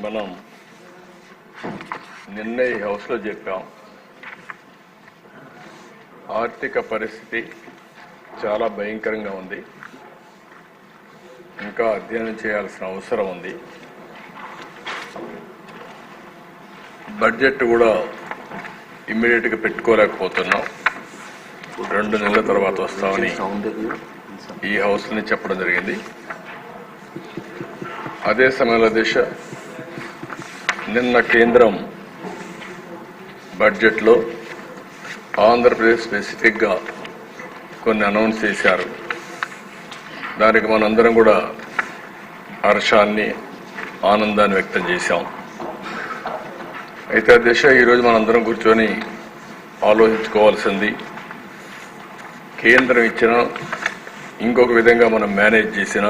మనం నిన్న ఈ హౌస్లో చెప్పాం. ఆర్థిక పరిస్థితి చాలా భయంకరంగా ఉంది. ఇంకా అధ్యయనం చేయాల్సిన అవసరం ఉంది. బడ్జెట్ కూడా ఇమ్మీడియట్గా పెట్టుకోలేకపోతున్నాం. రెండు నెలల తర్వాత వస్తామని ఈ హౌస్ని చెప్పడం జరిగింది. అదే సమయంలో దిశ నిన్న కేంద్రం బడ్జెట్లో ఆంధ్రప్రదేశ్ స్పెసిఫిక్గా కొన్ని అనౌన్స్ చేశారు. దానికి మనందరం కూడా హర్షాన్ని ఆనందాన్ని వ్యక్తం చేశాం. అయితే ఆ దిశ ఈరోజు మనందరం కూర్చొని ఆలోచించుకోవాల్సింది కేంద్రం ఇచ్చిన ఇంకొక విధంగా మనం మేనేజ్ చేసిన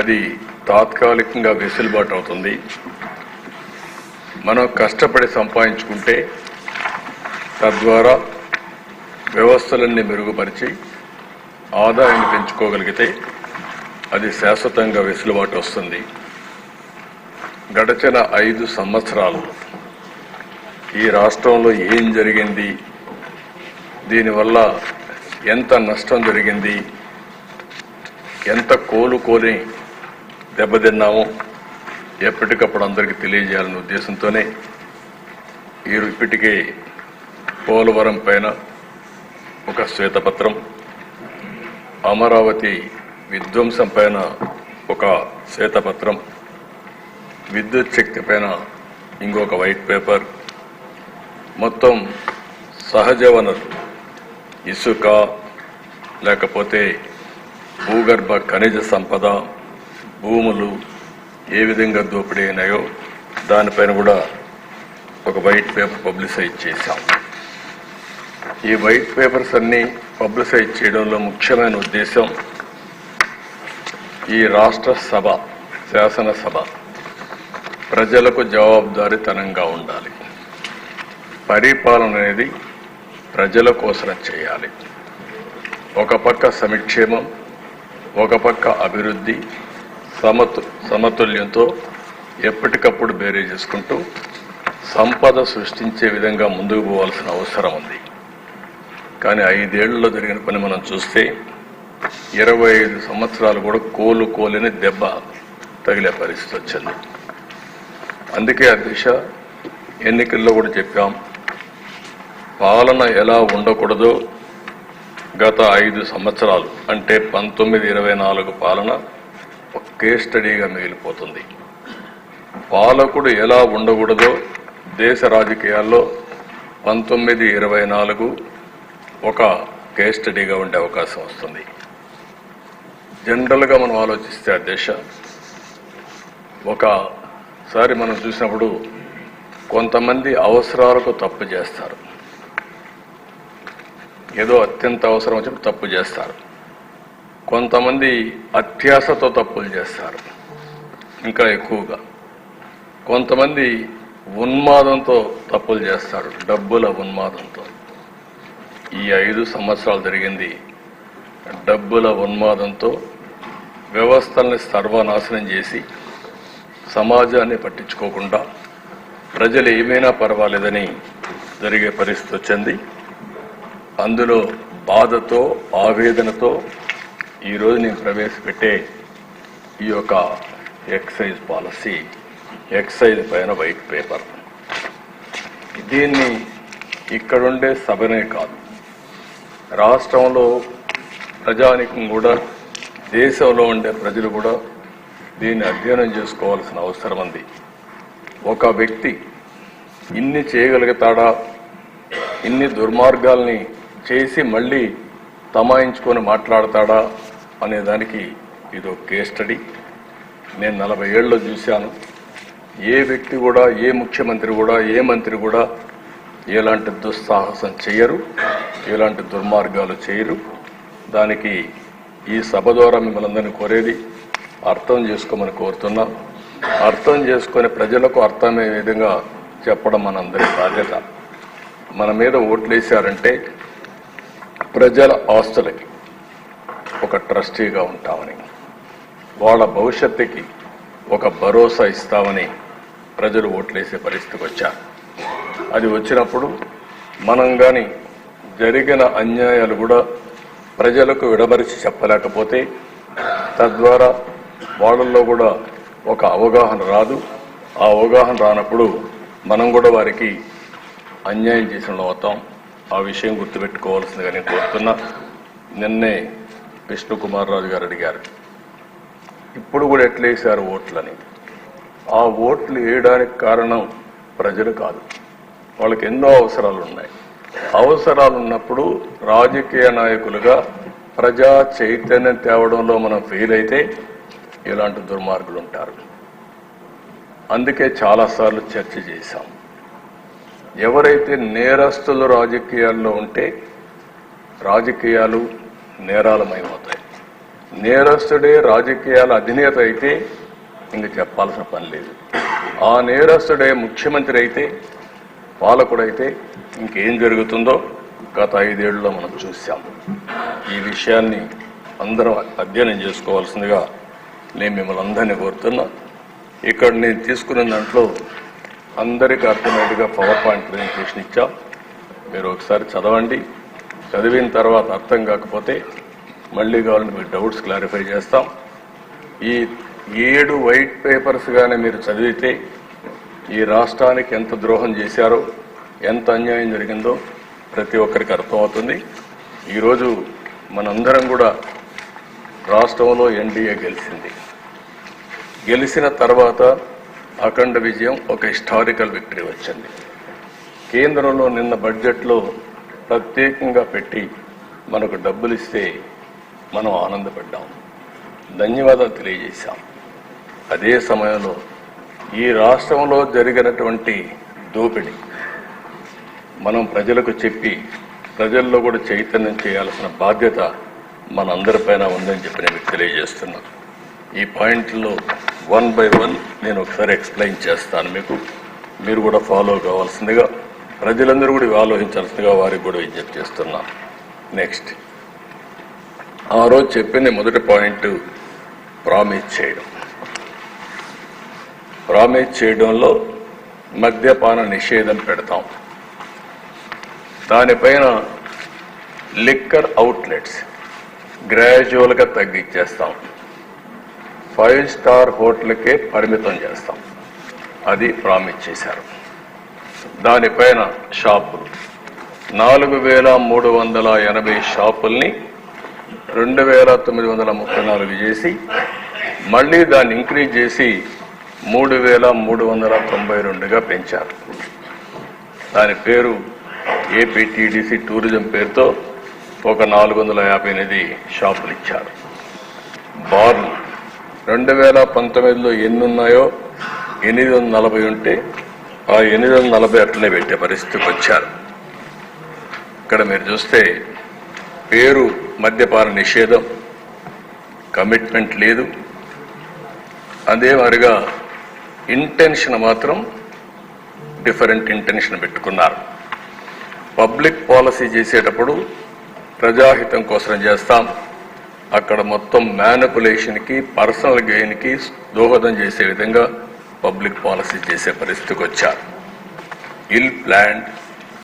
అది తాత్కాలికంగా వెసులుబాటు అవుతుంది. మనం కష్టపడి సంపాదించుకుంటే తద్వారా వ్యవస్థలన్నీ మెరుగుపరిచి ఆదాయాన్ని పెంచుకోగలిగితే అది శాశ్వతంగా వెసులుబాటు వస్తుంది. గడచిన ఐదు సంవత్సరాలు ఈ రాష్ట్రంలో ఏం జరిగింది? దీనివల్ల ఎంత నష్టం జరిగింది? ఎంత కోలుకొని దెబ్బతిన్నామో? ఎప్పటికప్పుడు అందరికీ తెలియజేయాలనే ఉద్దేశంతోనే ఈ ఇప్పటికే పోలవరం పైన ఒక శ్వేతపత్రం అమరావతి విధ్వంసం పైన ఒక శ్వేతపత్రం విద్యుత్ శక్తి పైన ఇంకొక వైట్ పేపర్ మొత్తం సహజ వనరు ఇసుక లేకపోతే భూగర్భ ఖనిజ సంపద భూములు ఏ విధంగా దోపిడీ అయినాయో దానిపైన కూడా ఒక వైట్ పేపర్ పబ్లిసైజ్ చేశాం. ఈ వైట్ పేపర్స్ అన్నీ పబ్లిసైజ్ చేయడంలో ముఖ్యమైన ఉద్దేశం ఈ రాష్ట్ర సభ శాసనసభ ప్రజలకు జవాబుదారీతనంగా ఉండాలి. పరిపాలన అనేది ప్రజల కోసం చేయాలి. ఒక పక్క సంక్షేమం ఒక పక్క అభివృద్ధి సమతు సమతుల్యంతో ఎప్పటికప్పుడు బేరే చేసుకుంటూ సంపద సృష్టించే విధంగా ముందుకు పోవాల్సిన అవసరం ఉంది. కానీ ఐదేళ్ళలో జరిగిన పని మనం చూస్తే ఇరవై ఐదు సంవత్సరాలు కూడా కోలు కోలేని దెబ్బ తగిలే పరిస్థితి వచ్చింది. అందుకే ఆ దిశ ఎన్నికల్లో కూడా చెప్పాం పాలన ఎలా ఉండకూడదో? గత ఐదు సంవత్సరాలు అంటే పంతొమ్మిది ఇరవై నాలుగు పాలన కేస్ స్టడీగా మిగిలిపోతుంది. పాలకుడు ఎలా ఉండకూడదో దేశ రాజకీయాల్లో పంతొమ్మిది ఇరవై నాలుగు ఒక కేస్ స్టడీగా ఉండే అవకాశం వస్తుంది. జనరల్గా మనం ఆలోచిస్తే ఆ దేశ ఒకసారి మనం చూసినప్పుడు కొంతమంది అవసరాలకు తప్పు చేస్తారు. ఏదో అత్యంత అవసరం వచ్చినప్పుడు తప్పు చేస్తారు. కొంతమంది అత్యాశతో తప్పులు చేస్తారు ఇంకా ఎక్కువగా. కొంతమంది ఉన్మాదంతో తప్పులు చేస్తారు డబ్బుల ఉన్మాదంతో. ఈ ఐదు సంవత్సరాలు జరిగింది. డబ్బుల ఉన్మాదంతో వ్యవస్థల్ని సర్వనాశనం చేసి సమాజాన్ని పట్టించుకోకుండా ప్రజలు ఏమైనా పర్వాలేదని జరిగే పరిస్థితి వచ్చింది. అందులో బాధతో ఆవేదనతో ఈరోజు నేను ప్రవేశపెట్టే ఈ యొక్క ఎక్సైజ్ పాలసీ ఎక్సైజ్ పైన వైట్ పేపర్. దీన్ని ఇక్కడుండే సభనే కాదు రాష్ట్రంలో ప్రజానికం కూడా దేశంలో ఉండే ప్రజలు కూడా దీన్ని అధ్యయనం చేసుకోవాల్సిన అవసరం ఉంది. ఒక వ్యక్తి ఇన్ని చేయగలుగుతాడా? ఇన్ని దుర్మార్గాల్ని చేసి మళ్ళీ తమాయించుకొని మాట్లాడతాడా? అనేదానికి ఇది ఒక కేస్ స్టడీ. నేను నలభై ఏళ్ళలో చూశాను. ఏ వ్యక్తి కూడా ఏ ముఖ్యమంత్రి కూడా ఏ మంత్రి కూడా ఎలాంటి దుస్సాహసం చేయరు ఎలాంటి దుర్మార్గాలు చేయరు. దానికి ఈ సభ ద్వారా మిమ్మల్ని అందరినీ కోరేది అర్థం చేసుకోమని కోరుతున్నాం. అర్థం చేసుకొని ప్రజలకు అర్థమయ్యే విధంగా చెప్పడం మనందరి బాధ్యత. మన మీద ఓట్లేశారంటే ప్రజల ఆస్తులకి ఒక ట్రస్టీగా ఉంటామని వాళ్ళ భవిష్యత్తుకి ఒక భరోసా ఇస్తామని ప్రజలు ఓట్లేసే పరిస్థితికి వచ్చారు. అది వచ్చినప్పుడు మనం కానీ జరిగిన అన్యాయాలు కూడా ప్రజలకు విడమరిచి చెప్పలేకపోతే తద్వారా వాళ్ళల్లో కూడా ఒక అవగాహన రాదు. ఆ అవగాహన రానప్పుడు మనం కూడా వారికి అన్యాయం చేసిన అవుతాం. ఆ విషయం గుర్తుపెట్టుకోవాల్సిందిగా నేను కోరుతున్నా. నిన్నే విష్ణు కుమార్ రాజు గారు అడిగారు. ఇప్పుడు కూడా ఎట్లేసారు ఓట్లని? ఆ ఓట్లు వేయడానికి కారణం ప్రజలు కాదు. వాళ్ళకి ఎన్నో అవసరాలు ఉన్నాయి. అవసరాలు ఉన్నప్పుడు రాజకీయ నాయకులుగా ప్రజా చైతన్యం తేవడంలో మనం ఫెయిల్ అయితే ఇలాంటి దుర్మార్గులు ఉంటారు. అందుకే చాలాసార్లు చర్చ చేశాం. ఎవరైతే నేరస్తులు రాజకీయాల్లో ఉంటే రాజకీయాలు నేరాలమైపోతాయి నేరస్తుడే రాజకీయాల అధినేత అయితే ఇంక చెప్పాల్సిన పని లేదు. ఆ నేరస్తుడే ముఖ్యమంత్రి అయితే పాలకుడైతే ఇంకేం జరుగుతుందో గత ఐదేళ్ళలో మనం చూసాం ఈ విషయాన్ని అందరం అధ్యయనం చేసుకోవాల్సిందిగా నేను మిమ్మల్ని అందరినీ కోరుతున్నా. ఇక్కడ నేను తీసుకున్న దాంట్లో అందరికీ అర్థమయ్యేట్టుగా పవర్ పాయింట్ ప్రజెంటేషన్ ఇచ్చా. మీరు ఒకసారి చదవండి. చదివిన తర్వాత అర్థం కాకపోతే మళ్ళీ కావాలంటే మీకు డౌట్స్ క్లారిఫై చేస్తాం. ఈ ఏడు వైట్ పేపర్స్ కానీ మీరు చదివితే ఈ రాష్ట్రానికి ఎంత ద్రోహం చేశారో ఎంత అన్యాయం జరిగిందో ప్రతి ఒక్కరికి అర్థమవుతుంది. ఈరోజు మనందరం కూడా రాష్ట్రంలో ఎన్డీఏ గెలిచింది. గెలిచిన తర్వాత అఖండ విజయం ఒక హిస్టారికల్ విక్టరీ వచ్చింది. కేంద్రంలో నిన్న బడ్జెట్లో ప్రత్యేకంగా పెట్టి మనకు డబ్బులు ఇస్తే మనం ఆనందపడ్డాం. ధన్యవాదాలు తెలియజేశాం. అదే సమయంలో ఈ రాష్ట్రంలో జరిగినటువంటి దోపిడీ మనం ప్రజలకు చెప్పి ప్రజల్లో కూడా చైతన్యం చేయాల్సిన బాధ్యత మనందరిపైన ఉందని చెప్పి నేను మీకు తెలియజేస్తున్నాను ఈ పాయింట్లో వన్ బై వన్ నేను ఒకసారి ఎక్స్ప్లెయిన్ చేస్తాను మీకు. మీరు కూడా ఫాలో కావాల్సిందిగా ప్రజలందరూ కూడా ఇవి ఆలోచించాల్సిందిగా వారికి కూడా విజ్ఞప్తి చేస్తున్నా. నెక్స్ట్ ఆ రోజు చెప్పిన మొదటి పాయింట్ ప్రామిస్ చేయడం. ప్రామిస్ చేయడంలో మద్యపాన నిషేధం పెడతాం. దానిపైన లిక్కర్ అవుట్లెట్స్ గ్రాడ్యువల్గా తగ్గించేస్తాం. ఫైవ్ స్టార్ హోటల్కే పరిమితం చేస్తాం. అది ప్రామిస్ చేశారు. దానిపైన షాపులు. నాలుగు వేల మూడు వందల ఎనభై షాపుల్ని రెండు వేల తొమ్మిది వందల ముప్పై నాలుగు చేసి మళ్ళీ దాన్ని ఇంక్రీజ్ చేసి మూడు వేల మూడు వందల తొంభై రెండుగా పెంచారు. దాని పేరు ఏపీటీడీసీ టూరిజం పేరుతో ఒక నాలుగు వందల యాభై ఎనిమిది షాపులు ఇచ్చారు. బార్లు రెండు వేల పంతొమ్మిదిలో ఎన్ని ఉన్నాయో ఎనిమిది వందల నలభై ఉంటే ఆ ఎనిమిది వందల నలభై అట్లనే పెట్టే పరిస్థితికి వచ్చారు. ఇక్కడ మీరు చూస్తే పేరు మద్యపాన నిషేధం కమిట్మెంట్ లేదు. అదే మాదిరిగా ఇంటెన్షన్ మాత్రం డిఫరెంట్ ఇంటెన్షన్ పెట్టుకున్నారు. పబ్లిక్ పాలసీ చేసేటప్పుడు ప్రజాహితం కోసం చేస్తాం. అక్కడ మొత్తం మ్యానిపులేషన్కి పర్సనల్ గెయిన్కి దోహదం చేసే విధంగా పబ్లిక్ పాలసీ చేసే పరిస్థితికి వచ్చారు. ఇల్ ప్లాండ్